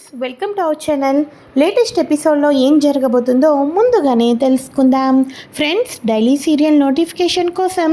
Friends welcome to our channel. Latest ఎపిసోడ్లో ఏం జరగబోతుందో ముందుగానే తెలుసుకుందాం. ఫ్రెండ్స్ డైలీ సీరియల్ నోటిఫికేషన్ కోసం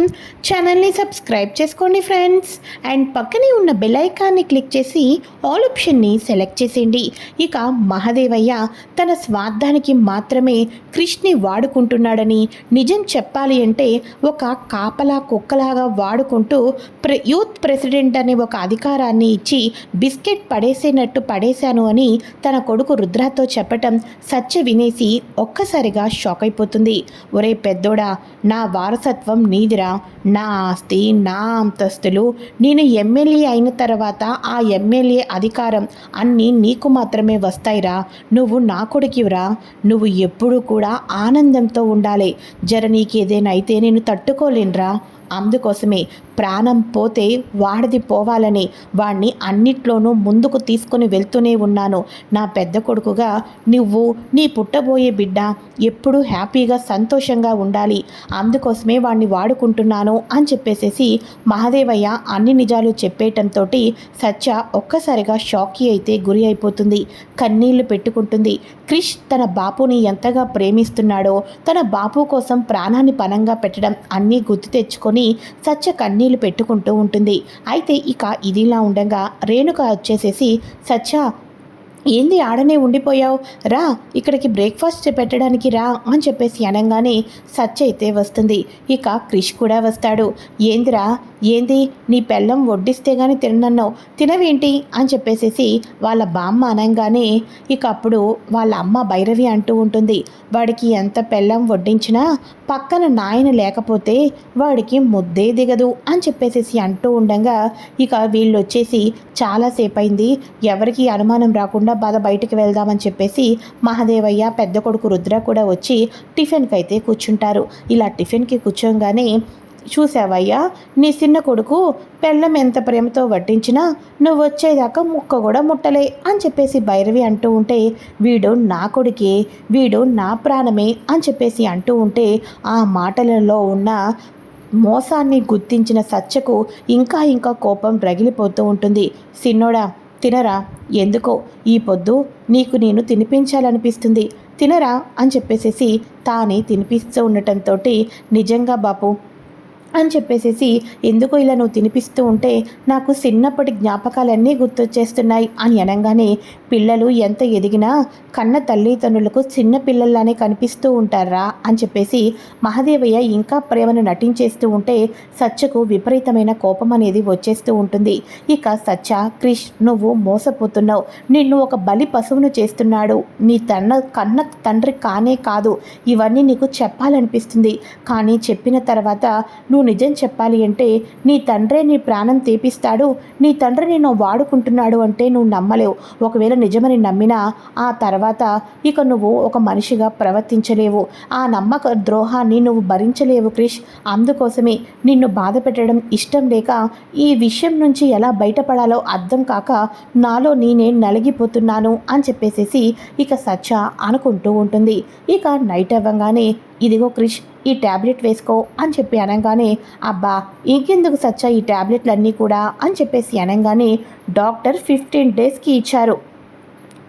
ఛానల్ని సబ్స్క్రైబ్ చేసుకోండి ఫ్రెండ్స్. అండ్ పక్కనే ఉన్న బెల్ ఐకాన్ని క్లిక్ చేసి ఆల్ ఆప్షన్ని సెలెక్ట్ చేసేయండి. ఇక మహాదేవయ్య తన స్వార్థానికి మాత్రమే క్రిష్ని వాడుకుంటున్నాడని నిజం చెప్పాలి అంటే ఒక కాపలా కుక్కలాగా వాడుకుంటూ ప్ర యూత్ ప్రెసిడెంట్ అనే ఒక అధికారాన్ని ఇచ్చి బిస్కెట్ పడేసేనట్టు పడేశాను అని తన కొడుకు రుద్రతో చెప్పటం సత్య వినేసి ఒక్కసారిగా షాక్ అయిపోతుంది. ఒరే పెద్దోడా నా వారసత్వం నీదిరా నా ఆస్తి నా అంతస్తులు నేను ఎమ్మెల్యే అయిన తర్వాత ఆ ఎమ్మెల్యే అధికారం అన్నీ నీకు మాత్రమే వస్తాయిరా. నువ్వు నా కొడుకురా నువ్వు ఎప్పుడూ కూడా ఆనందంతో ఉండాలి. జర నీకేదైనా అయితే నేను తట్టుకోలేనురా. అందుకోసమే ప్రాణం పోతే వాడిది పోవాలని వాణ్ణి అన్నిట్లోనూ ముందుకు తీసుకొని వెళ్తూనే ఉన్నాను. నా పెద్ద కొడుకుగా నువ్వు నీ పుట్టబోయే బిడ్డ ఎప్పుడూ హ్యాపీగా సంతోషంగా ఉండాలి. అందుకోసమే వాణ్ణి వాడుకుంటున్నాను అని చెప్పేసేసి మహాదేవయ్య అన్ని నిజాలు చెప్పేయటంతో సత్య ఒక్కసారిగా షాకి అయితే గురి అయిపోతుంది. కన్నీళ్ళు పెట్టుకుంటుంది. క్రిష్ తన బాపుని ఎంతగా ప్రేమిస్తున్నాడో తన బాపు కోసం ప్రాణాన్ని పనంగా పెట్టడం అన్నీ గుర్తు తెచ్చుకొని సత్య కన్నీళ్ళు పెట్టుకుంటూ ఉంటుంది. అయితే ఇక ఇదిలా ఉండగా రేణుక వచ్చేసేసి సత్య ఏంది ఆడనే ఉండిపోయావు? రా ఇక్కడికి బ్రేక్ఫాస్ట్ పెట్టడానికి రా అని చెప్పేసి అనగానే సత్య అయితే వస్తుంది. ఇక క్రిష్ కూడా వస్తాడు. ఏందిరా ఏంది నీ పెళ్ళం వడ్డిస్తే కానీ తినన్నావు తినవేంటి? అని చెప్పేసేసి వాళ్ళ బామ్మ అనగానే ఇక అప్పుడు వాళ్ళ అమ్మ భైరవి అంటూ ఉంటుంది. వాడికి ఎంత పెళ్ళం వడ్డించినా పక్కన నాయన లేకపోతే వాడికి ముద్దే దిగదు అని చెప్పేసేసి అంటూ ఉండగా ఇక వీళ్ళు వచ్చేసి చాలాసేపు అయింది ఎవరికి అనుమానం రాకుండా బాధ బయటికి వెళ్దామని చెప్పేసి మహాదేవయ్య పెద్ద కొడుకు రుద్ర కూడా వచ్చి టిఫిన్కి అయితే కూర్చుంటారు. ఇలా టిఫిన్కి కూర్చోగానే చూసావయ్యా నీ చిన్న కొడుకు పెళ్ళం ఎంత ప్రేమతో వడ్డించినా నువ్వు వచ్చేదాకా ముక్క కూడా ముట్టలే అని చెప్పేసి భైరవి అంటూ ఉంటే వీడు నా కొడుకే వీడు నా ప్రాణమే అని చెప్పేసి అంటూ ఉంటే ఆ మాటలలో ఉన్న మోసాన్ని గుర్తించిన సత్యకు ఇంకా ఇంకా కోపం రగిలిపోతూ ఉంటుంది. సిన్నోడా తినరా? ఎందుకో? ఈ పొద్దు నీకు నేను తినిపించాలనిపిస్తుంది. తినరా? అని చెప్పేసేసి తానే తినిపిస్తూ ఉండటంతో నిజంగా బాపు అని చెప్పేసేసి ఎందుకు ఇలా నువ్వు తినిపిస్తూ ఉంటే నాకు చిన్నప్పటి జ్ఞాపకాలన్నీ గుర్తొచ్చేస్తున్నాయి అని అనగానే పిల్లలు ఎంత ఎదిగినా కన్న తల్లిదండ్రులకు చిన్న పిల్లల్లానే కనిపిస్తూ ఉంటారా? అని చెప్పేసి మహాదేవయ్య ఇంకా ప్రేమను నటించేస్తూ ఉంటే సత్యకు విపరీతమైన కోపం అనేది వచ్చేస్తూ ఉంటుంది. ఇక సత్య క్రిష్ నువ్వు మోసపోతున్నావు. నిన్ను ఒక బలి పశువును చేస్తున్నాడు. నీ తన్న కన్న తండ్రి కానే కాదు. ఇవన్నీ నీకు చెప్పాలనిపిస్తుంది. కానీ చెప్పిన తర్వాత నువ్వు నిజం చెప్పాలి అంటే నీ తండ్రే నీ ప్రాణం తీపిస్తాడు నీ తండ్రి నేను వాడుకుంటున్నాడు అంటే నువ్వు నమ్మలేవు. ఒకవేళ నిజమని నమ్మినా ఆ తర్వాత ఇక నువ్వు ఒక మనిషిగా ప్రవర్తించలేవు. ఆ నమ్మక ద్రోహాన్ని నువ్వు భరించలేవు క్రిష్. అందుకోసమే నిన్ను బాధ పెట్టడం ఇష్టం లేక ఈ విషయం నుంచి ఎలా బయటపడాలో అర్థం కాక నాలో నేనే నలిగిపోతున్నాను అని చెప్పేసేసి ఇక సత్య అనుకుంటూ ఉంటుంది. ఇక నైట్ అవ్వగానే ఇదిగో క్రిష్ ఈ ట్యాబ్లెట్ వేసుకో అని చెప్పి అనగానే అబ్బా ఇంకెందుకు సచ్చా ఈ ట్యాబ్లెట్లన్నీ కూడా అని చెప్పేసి అనగానే డాక్టర్ ఫిఫ్టీన్ డేస్కి ఇచ్చారు.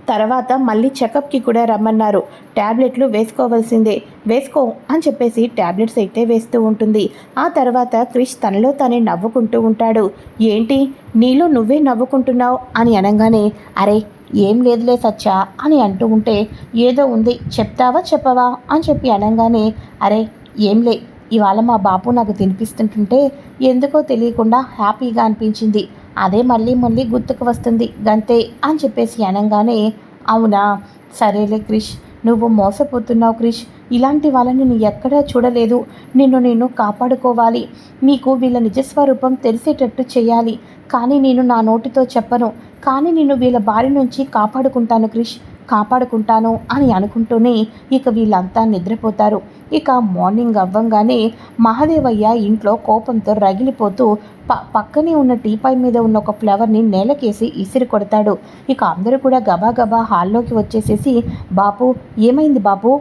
తర్వాత మళ్ళీ చెకప్కి కూడా రమ్మన్నారు. ట్యాబ్లెట్లు వేసుకోవాల్సిందే వేసుకో అని చెప్పేసి ట్యాబ్లెట్స్ అయితే వేస్తూ ఉంటుంది. ఆ తర్వాత క్రిష్ తనలో తనే నవ్వుకుంటూ ఉంటాడు. ఏంటి నీలో నువ్వే నవ్వుకుంటున్నావు? అని అనగానే అరే ఏం లేదులే సచ్చా అని అంటూ ఉంటే ఏదో ఉంది చెప్తావా చెప్పవా? అని చెప్పి అనగానే అరే ఏంలే ఇవాళ మా బాపు నాకు తినిపిస్తుంటుంటే ఎందుకో తెలియకుండా హ్యాపీగా అనిపించింది. అదే మళ్ళీ మళ్ళీ గుర్తుకు వస్తుంది గంతే అని చెప్పేసి అనగానే అవునా? సరేలే క్రిష్ నువ్వు మోసపోతున్నావు క్రిష్. ఇలాంటి వాళ్ళని నేను ఎక్కడా చూడలేదు. నిన్ను నేను కాపాడుకోవాలి. నీకు వీళ్ళ నిజస్వరూపం తెలిసేటట్టు చేయాలి. కానీ నేను నా నోటితో చెప్పను. కానీ నేను వీళ్ళ బారి నుంచి కాపాడుకుంటాను క్రిష్. కాపాడుకుంటాను అని అనుకుంటూనే ఇక వీళ్ళంతా నిద్రపోతారు. ఇక మార్నింగ్ అవ్వంగానే మహాదేవయ్య ఇంట్లో కోపంతో రగిలిపోతూ ప పక్కనే ఉన్న టీపాయ్ మీద ఉన్న ఒక ఫ్లవర్ని నేలకేసి ఇసిరి కొడతాడు. ఇక అందరూ కూడా గబా గబా హాల్లోకి వచ్చేసేసి బాపు ఏమైంది బాపు?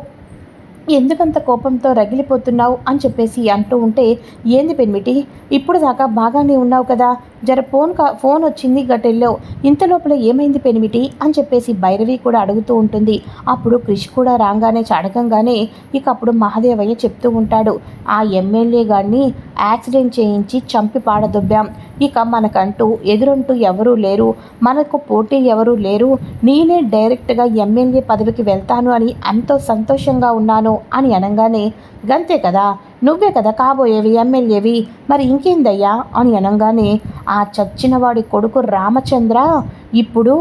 ఎందుకంత కోపంతో రగిలిపోతున్నావు? అని చెప్పేసి అంటూ ఉంటే ఏంది పెన్మిటి? ఇప్పుడు దాకా బాగానే ఉన్నావు కదా. జర ఫోన్ కా ఫోన్ వచ్చింది గటెల్లో. ఇంత లోపల ఏమైంది పెనిమిటి? అని చెప్పేసి భైరవి కూడా అడుగుతూ ఉంటుంది. అప్పుడు క్రిష్ కూడా రాగానే చడకంగానే ఇక అప్పుడు మహాదేవయ్య చెప్తూ ఉంటాడు. ఆ ఎమ్మెల్యే గారిని యాక్సిడెంట్ చేయించి చంపి పాడదొబ్బాం. ఇక మనకంటూ ఎదురంటూ ఎవరూ లేరు. మనకు పోటీ ఎవరూ లేరు. నేనే డైరెక్ట్గా ఎమ్మెల్యే పదవికి వెళ్తాను అని ఎంతో సంతోషంగా ఉన్నాను అని అనగానే గంతే కదా! నువ్వే కదా కాబోయేవి ఎమ్మెల్యేవి. మరి ఇంకేందయ్యా? అని అనగానే ఆ చచ్చినవాడి కొడుకు రామచంద్ర ఇప్పుడు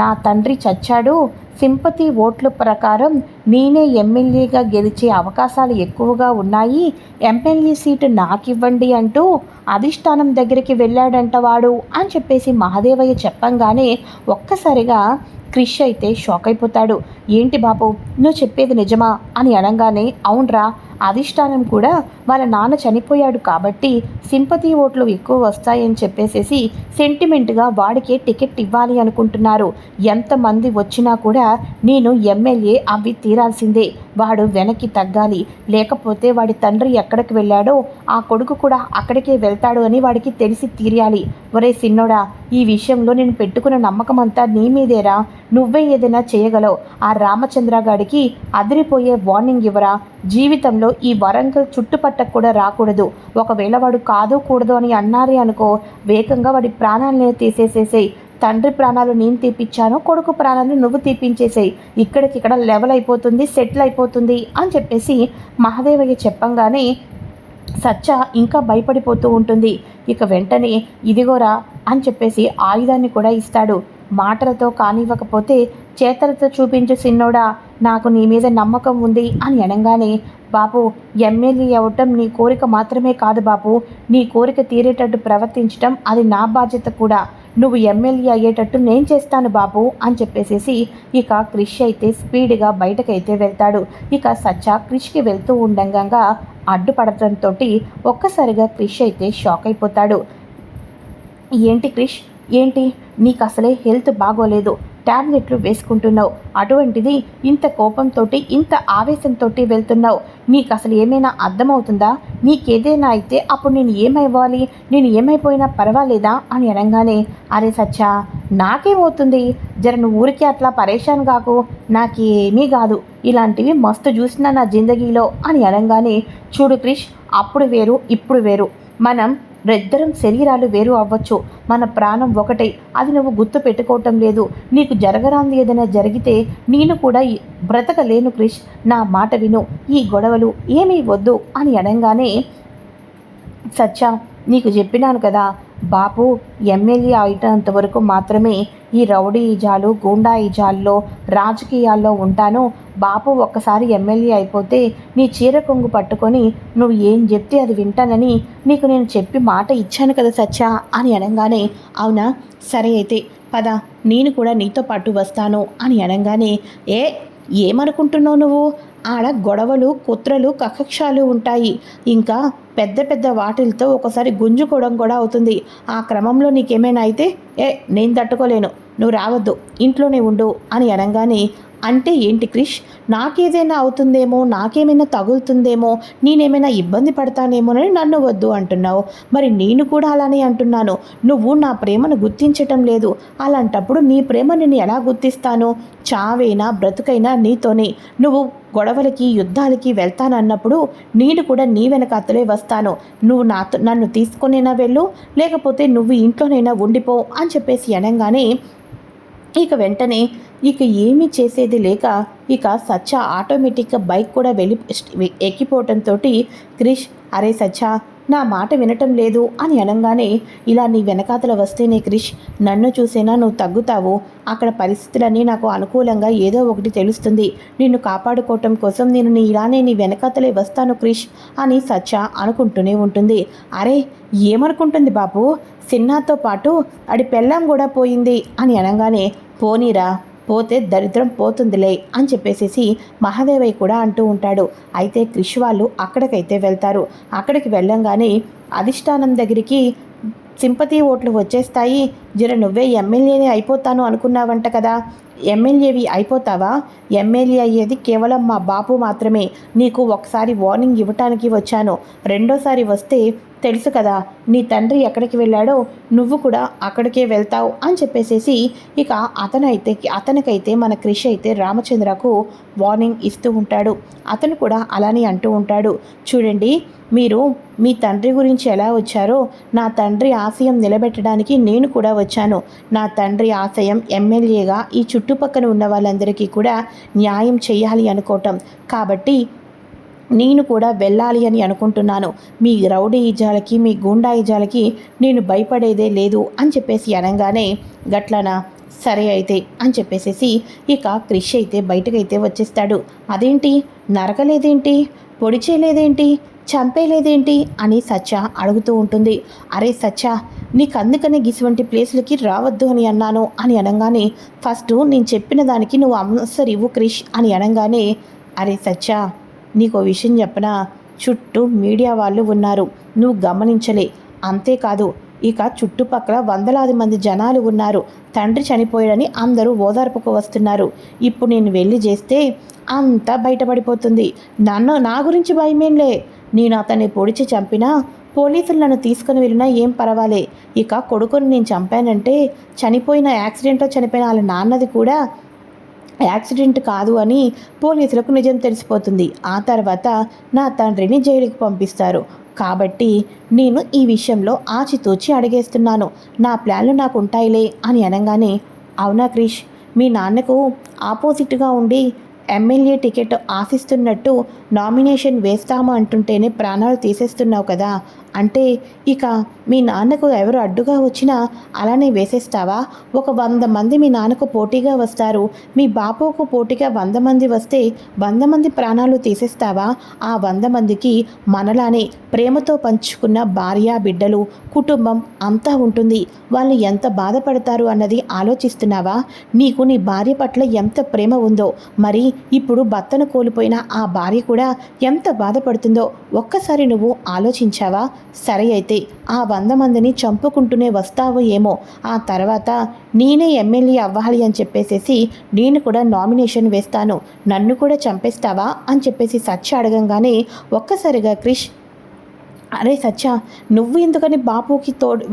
నా తండ్రి చచ్చాడు. సింపతి ఓట్ల ప్రకారం నేనే ఎమ్మెల్యేగా గెలిచే అవకాశాలు ఎక్కువగా ఉన్నాయి. ఎమ్మెల్యే సీటు నాకివ్వండి అంటూ అధిష్టానం దగ్గరికి వెళ్ళాడంట వాడు అని చెప్పేసి మహాదేవయ్య చెప్పంగానే ఒక్కసారిగా క్రిష్ అయితే షాక్ అయిపోతాడు. ఏంటి బాబు నువ్వు చెప్పేది నిజమా అని అనగానే అవునరా అధిష్టానం కూడా వాళ్ళ నాన్న చనిపోయాడు కాబట్టి సింపతి ఓట్లు ఎక్కువ వస్తాయని చెప్పేసేసి సెంటిమెంట్గా వాడికే టికెట్ ఇవ్వాలి అనుకుంటున్నారు. ఎంతమంది వచ్చినా కూడా నేను ఎమ్మెల్యే అవి తీరాల్సిందే. వాడు వెనక్కి తగ్గాలి. లేకపోతే వాడి తండ్రి ఎక్కడికి వెళ్ళాడో ఆ కొడుకు కూడా అక్కడికే వెళ్తాడు అని వాడికి తెలిసి తీరాలి. ఒరే సిన్నోడా ఈ విషయంలో నేను పెట్టుకున్న నమ్మకం అంతా నీ మీదేరా. నువ్వే ఏదైనా చేయగలవు. ఆ రామచంద్ర గాడికి అదిరిపోయే వార్నింగ్ ఇవ్వరా. జీవితంలో ఈ వరంగల్ చుట్టుపట్టకు కూడా రాకూడదు. ఒకవేళ వాడు కాదు కూడదు అని అన్నారే అనుకో వేగంగా వాడి ప్రాణాలను తీసేసేసేయి. తండ్రి ప్రాణాలు నేను తీపిచ్చాను కొడుకు ప్రాణాలు నువ్వు తీపించేసేయి. ఇక్కడికిక్కడ లెవెల్ అయిపోతుంది సెటిల్ అయిపోతుంది అని చెప్పేసి మహాదేవయ్య చెప్పంగానే సచ్చ ఇంకా భయపడిపోతూ ఉంటుంది. ఇక వెంటనే ఇదిగోరా అని చెప్పేసి ఆయుధాన్ని కూడా ఇస్తాడు. మాటలతో కానివ్వకపోతే చేతలతో చూపించు సిన్నోడా నాకు నీ మీద నమ్మకం ఉంది అని అనగానే బాబు ఎమ్మెల్యే అవ్వటం నీ కోరిక మాత్రమే కాదు బాబు నీ కోరిక తీరేటట్టు ప్రవర్తించటం అది నా బాధ్యత కూడా. నువ్వు ఎమ్మెల్యే అయ్యేటట్టు నేను చేస్తాను బాబు అని చెప్పేసేసి ఇక క్రిష్ అయితే స్పీడ్గా బయటకైతే వెళ్తాడు. ఇక సచ్చ క్రిష్కి వెళ్తూ ఉండంగా అడ్డుపడటంతో ఒక్కసారిగా క్రిష్ అయితే షాక్ అయిపోతాడు. ఏంటి క్రిష్? ఏంటి? నీకు అసలే హెల్త్ బాగోలేదు. ట్యాబ్లెట్లు వేసుకుంటున్నావు. అటువంటిది ఇంత కోపంతో ఇంత ఆవేశంతో వెళ్తున్నావు. నీకు అసలు ఏమైనా అర్థమవుతుందా? నీకేదైనా అయితే అప్పుడు నేను ఏమైవ్వాలి? నేను ఏమైపోయినా పర్వాలేదా? అని అనగానే అరే సచ్చా నాకేమవుతుంది? జర నువ్వు ఊరికే అట్లా పరేషాన్ కాకు. నాకేమీ కాదు. ఇలాంటివి మస్తు చూసిన నా జిందగీలో అని అనగానే చూడు క్రిష్ అప్పుడు వేరు ఇప్పుడు వేరు. మనం ఇద్దరం శరీరాలు వేరు అవ్వచ్చు. మన ప్రాణం ఒకటే. అది నువ్వు గుర్తు పెట్టుకోవటం లేదు. నీకు జరగరాంది ఏదైనా జరిగితే నేను కూడా బ్రతకలేను క్రిష్. నా మాట విను. ఈ గొడవలు ఏమీ వద్దు అని అనగానే సత్య నీకు చెప్పినాను కదా బాపు ఎమ్మెల్యే అయినంత వరకు మాత్రమే ఈ రౌడీ ఈజాలు గూండా ఈజాల్లో రాజకీయాల్లో ఉంటాను. బాపు ఒక్కసారి ఎమ్మెల్యే అయిపోతే నీ చీర కొంగు పట్టుకొని నువ్వు ఏం చెప్తే అది వింటానని నీకు నేను చెప్పి మాట ఇచ్చాను కదా సచ్చా అని అనగానే అవునా? సరే అయితే పద నేను కూడా నీతో పాటు వస్తాను అని అనగానే ఏ ఏమనుకుంటున్నావు నువ్వు? ఆడ గొడవలు కుత్రలు కకక్షాలు ఉంటాయి. ఇంకా పెద్ద పెద్ద వాటిలతో ఒకసారి గుంజుకోవడం కూడా అవుతుంది. ఆ క్రమంలో నీకేమైనా అయితే ఏ నేను తట్టుకోలేను. నువ్వు రావద్దు ఇంట్లోనే ఉండు అని అనగానే అంటే ఏంటి క్రిష్? నాకేదైనా అవుతుందేమో నాకేమైనా తగులుతుందేమో నేనేమైనా ఇబ్బంది పడతానేమోనని నన్ను వద్దు అంటున్నావు. మరి నేను కూడా అలానే అంటున్నాను. నువ్వు నా ప్రేమను గుర్తించటం లేదు. అలాంటప్పుడు నీ ప్రేమ నేను ఎలా గుర్తిస్తాను? చావైనా బ్రతుకైనా నీతోనే. నువ్వు గొడవలకి యుద్ధాలకి వెళ్తానన్నప్పుడు నేను కూడా నీ వెనకాతలే వస్తాను. నువ్వు నాతో నన్ను తీసుకునేనా వెళ్ళు? లేకపోతే నువ్వు ఇంట్లోనైనా ఉండిపో అని చెప్పేసి అనగానే ఇక వెంటనే ఇక ఏమీ చేసేది లేక ఇక సచ్చ ఆటోమేటిక్గా బైక్ కూడా వెళ్ళి ఎక్కిపోవటంతో క్రిష్ అరే సచ్చ నా మాట వినటం లేదు అని అనగానే ఇలా నీ వెనకాతల వస్తేనే క్రిష్ నన్ను చూసేనా నువ్వు తగ్గుతావు? అక్కడ పరిస్థితులన్నీ నాకు అనుకూలంగా ఏదో ఒకటి తెలుస్తుంది. నిన్ను కాపాడుకోవటం కోసం నేను నీ ఇలానే నీ వెనకాతలే వస్తాను క్రిష్ అని సచ్చ అనుకుంటూనే ఉంటుంది. అరే ఏమనుకుంటుంది బాబు? సిన్నాతో పాటు అడి పెళ్ళాం కూడా పోయింది అని అనగానే పోనీరా పోతే దరిద్రం పోతుందిలే అని చెప్పేసేసి మహాదేవయ్య కూడా అంటూ ఉంటాడు. అయితే క్రిష్ వాళ్ళు అక్కడికైతే వెళ్తారు. అక్కడికి వెళ్ళంగానే అధిష్టానం దగ్గరికి సింపతి ఓట్లు వచ్చేస్తాయి. జర నువ్వే ఎమ్మెల్యేనే అయిపోతాను అనుకున్నావంట కదా. ఎమ్మెల్యేవి అయిపోతావా? ఎమ్మెల్యే అయ్యేది కేవలం మా బాపు మాత్రమే. నీకు ఒకసారి వార్నింగ్ ఇవ్వటానికి వచ్చాను. రెండోసారి వస్తే తెలుసు కదా నీ తండ్రి ఎక్కడికి వెళ్ళాడో నువ్వు కూడా అక్కడికే వెళ్తావు అని చెప్పేసేసి ఇక అతనైతే అతనికైతే మన క్రిష్ అయితే రామచంద్రకు వార్నింగ్ ఇస్తూ ఉంటాడు. అతను కూడా అలానే అంటూ ఉంటాడు. చూడండి మీరు మీ తండ్రి గురించి ఎలా వచ్చారో నా తండ్రి ఆశయం నిలబెట్టడానికి నేను కూడా వచ్చాను. నా తండ్రి ఆశయం ఎమ్మెల్యేగా ఈ చుట్టుపక్కల ఉన్న వాళ్ళందరికీ కూడా న్యాయం చేయాలి అనుకోవటం. కాబట్టి నేను కూడా వెళ్ళాలి అని అనుకుంటున్నాను. మీ రౌడీ ఇజాలకి మీ గూండా ఇజాలకి నేను భయపడేదే లేదు అని చెప్పేసి అనగానే గట్లనా? సరే అయితే అని చెప్పేసేసి ఇక క్రిష్ అయితే బయటకైతే వచ్చేస్తాడు. అదేంటి? నరకలేదేంటి? పొడిచేయలేదేంటి చంపేయలేదేంటి చంపేలేదేంటి? అని సత్య అడుగుతూ ఉంటుంది. అరే సత్య నీకు అందుకనే గిసువంటి ప్లేసులకి రావద్దు అని అన్నాను అని అనగానే ఫస్ట్ నేను చెప్పిన దానికి నువ్వు ఆన్సర్ ఇవ్వు క్రిష్ అని అనగానే అరే సత్య నీకు విషయం చెప్పనా? చుట్టూ మీడియా వాళ్ళు ఉన్నారు. నువ్వు గమనించలే. అంతేకాదు ఇక చుట్టుపక్కల వందలాది మంది జనాలు ఉన్నారు. తండ్రి చనిపోయాడని అందరూ ఓదార్పుకు వస్తున్నారు. ఇప్పుడు నేను వెళ్ళి చేస్తే అంతా బయటపడిపోతుంది. నన్ను నా గురించి భయమేంలే. నేను అతన్ని పొడిచి చంపినా పోలీసులు నన్ను తీసుకుని వెళ్ళినా ఏం పర్వాలే. ఇక కొడుకుని నేను చంపానంటే చనిపోయిన యాక్సిడెంట్లో చనిపోయిన వాళ్ళ నాన్నది కూడా యాక్సిడెంట్ కాదు అని పోలీసులకు నిజం తెలిసిపోతుంది. ఆ తర్వాత నా తండ్రిని జైలుకి పంపిస్తారు. కాబట్టి నేను ఈ విషయంలో ఆచితూచి అడిగేస్తున్నాను. నా ప్లాన్లు నాకు ఉంటాయిలే అని అనగానే అవునా క్రిష్? మీ నాన్నకు ఆపోజిట్గా ఉండి ఎమ్మెల్యే టికెట్ ఆశిస్తున్నట్టు నామినేషన్ వేస్తాము అంటుంటేనే ప్రాణాలు తీసేస్తున్నావు కదా. అంటే ఇక మీ నాన్నకు ఎవరు అడ్డుగా వచ్చినా అలానే వేసేస్తావా? ఒక వంద మంది మీ నాన్నకు పోటీగా వస్తారు. మీ బాపుకు పోటీగా వంద మంది వస్తే వంద మంది ప్రాణాలు తీసేస్తావా? ఆ వంద మందికి మనలానే ప్రేమతో పంచుకున్న భార్య బిడ్డలు కుటుంబం అంతా ఉంటుంది. వాళ్ళు ఎంత బాధపడతారు అన్నది ఆలోచిస్తున్నావా? నీకు నీ భార్య పట్ల ఎంత ప్రేమ ఉందో మరి ఇప్పుడు భర్తను కోల్పోయిన ఆ భార్య కూడా ఎంత బాధపడుతుందో ఒక్కసారి నువ్వు ఆలోచించావా? సరే అయితే ఆ వంద మందిని చంపుకుంటూనే వస్తావు ఏమో. ఆ తర్వాత నేనే ఎమ్మెల్యే అవ్వాలి అని చెప్పేసేసి నేను కూడా నామినేషన్ వేస్తాను. నన్ను కూడా చంపేస్తావా? అని చెప్పేసి సత్య అడగంగానే ఒక్కసారిగా క్రిష్ అరే సత్య నువ్వు ఎందుకని బాపుకి తోడు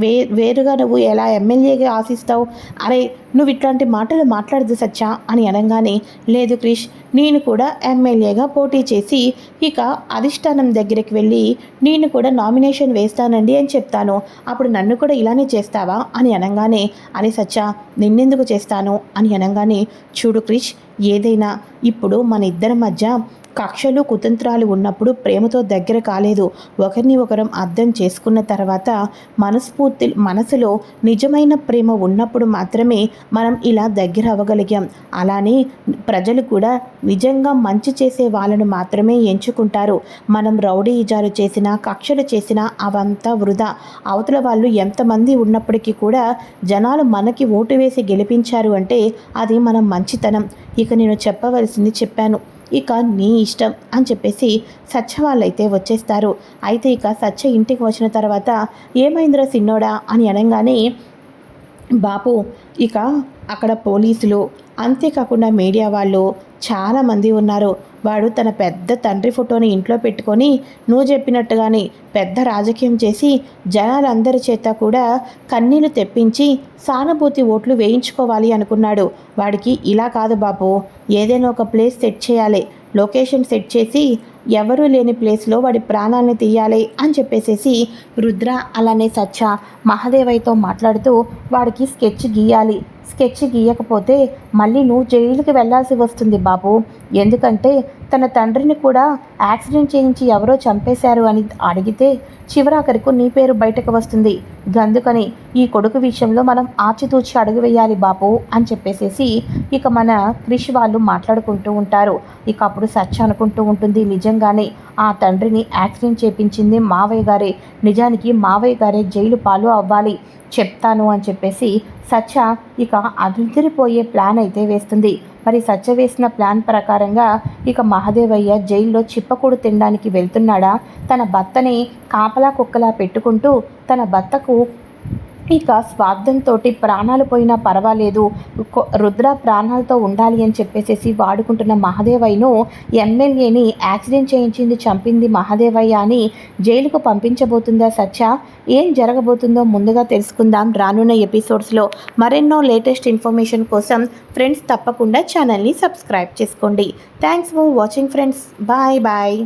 వే వేరుగా నువ్వు ఎలా ఎమ్మెల్యేగా ఆశిస్తావు? అరే నువ్వు ఇట్లాంటి మాటలు మాట్లాడదు సచ్చా అని అనగానే లేదు క్రిష్ నేను కూడా ఎమ్మెల్యేగా పోటీ చేసి ఇక అధిష్టానం దగ్గరికి వెళ్ళి నేను కూడా నామినేషన్ వేస్తానండి అని చెప్తాను. అప్పుడు నన్ను కూడా ఇలానే చేస్తావా అని అనగానే అరే సచ్చా నిన్నెందుకు చేస్తాను అని అనగానే చూడు క్రిష్ ఏదైనా ఇప్పుడు మన ఇద్దరి మధ్య కక్షలు కుతంత్రాలు ఉన్నప్పుడు ప్రేమతో దగ్గర కాలేదు. ఒకరిని ఒకరం అర్థం చేసుకున్న తర్వాత మనస్ఫూర్తి మనసులో నిజమైన ప్రేమ ఉన్నప్పుడు మాత్రమే మనం ఇలా దగ్గర అవ్వగలిగాం. అలానే ప్రజలు కూడా నిజంగా మంచి చేసే వాళ్ళను మాత్రమే ఎంచుకుంటారు. మనం రౌడీ ఇజారు చేసినా కక్షలు చేసినా అవంతా వృధా. అవతల వాళ్ళు ఎంతమంది ఉన్నప్పటికీ కూడా జనాలు మనకి ఓటు వేసి గెలిపించారు అంటే అది మనం మంచితనం. ఇక నేను చెప్పవలసింది చెప్పాను. ఇక నీ ఇష్టం అని చెప్పేసి సత్య వాళ్ళైతే వచ్చేస్తారు. అయితే ఇక సత్య ఇంటికి వచ్చిన తర్వాత ఏమైందిరా సిన్నోడా అని అనగానే బాపు ఇక అక్కడ పోలీసులు అంతేకాకుండా మీడియా వాళ్ళు చాలామంది ఉన్నారు. వాడు తన పెద్ద తండ్రి ఫోటోని ఇంట్లో పెట్టుకొని నువ్వు చెప్పినట్టుగానే పెద్ద రాజకీయం చేసి జనాలందరి చేత కూడా కన్నీళ్ళు తెప్పించి సానుభూతి ఓట్లు వేయించుకోవాలి అనుకున్నాడు. వాడికి ఇలా కాదు బాబు. ఏదైనా ఒక ప్లేస్ సెట్ చేయాలి. లొకేషన్ సెట్ చేసి ఎవరూ లేని ప్లేస్లో వాడి ప్రాణాన్ని తీయాలి అని చెప్పేసేసి రుద్ర అలానే సచ్చ మహాదేవయ్యతో మాట్లాడుతూ వాడికి స్కెచ్ గీయాలి. స్కెచ్ గీయకపోతే మళ్ళీ నువ్వు జైలుకి వెళ్ళాల్సి వస్తుంది బాబు. ఎందుకంటే తన తండ్రిని కూడా యాక్సిడెంట్ చేయించి ఎవరో చంపేశారు అని అడిగితే చివరాఖరికు నీ పేరు బయటకు వస్తుంది. గందుకని ఈ కొడుకు విషయంలో మనం ఆచితూచి అడుగు వేయాలి బాపు అని చెప్పేసేసి ఇక మన క్రిష్ వాళ్ళు మాట్లాడుకుంటూ ఉంటారు. ఇక అప్పుడు సత్య అనుకుంటూ ఉంటుంది. నిజంగానే ఆ తండ్రిని యాక్సిడెంట్ చేపించింది మావయ్య గారే. నిజానికి మావయ్య గారే జైలు పాలు అవ్వాలి. చెప్తాను అని చెప్పేసి సత్య ఇక అదిరిపోయే ప్లాన్ అయితే వేస్తుంది. మరి సత్య వేసిన ప్లాన్ ప్రకారంగా ఇక మహాదేవయ్య జైల్లో చిప్పకూడు తినడానికి వెళ్తున్నాడా? తన భర్తని కాపలా కుక్కలా పెట్టుకుంటూ తన భర్తకు ఇక స్వార్థంతో ప్రాణాలు పోయినా పర్వాలేదు. రుద్ర ప్రాణాలతో ఉండాలి అని చెప్పేసేసి వాడుకుంటున్న మహాదేవయ్యను ఎమ్మెల్యేని యాక్సిడెంట్ చేయించింది చంపింది మహాదేవయ్య అని జైలుకు పంపించబోతుందా సత్య? ఏం జరగబోతుందో ముందుగా తెలుసుకుందాం రానున్న ఎపిసోడ్స్లో. మరెన్నో లేటెస్ట్ ఇన్ఫర్మేషన్ కోసం ఫ్రెండ్స్ తప్పకుండా ఛానల్ని సబ్స్క్రైబ్ చేసుకోండి. Thanks for watching friends. Bye bye.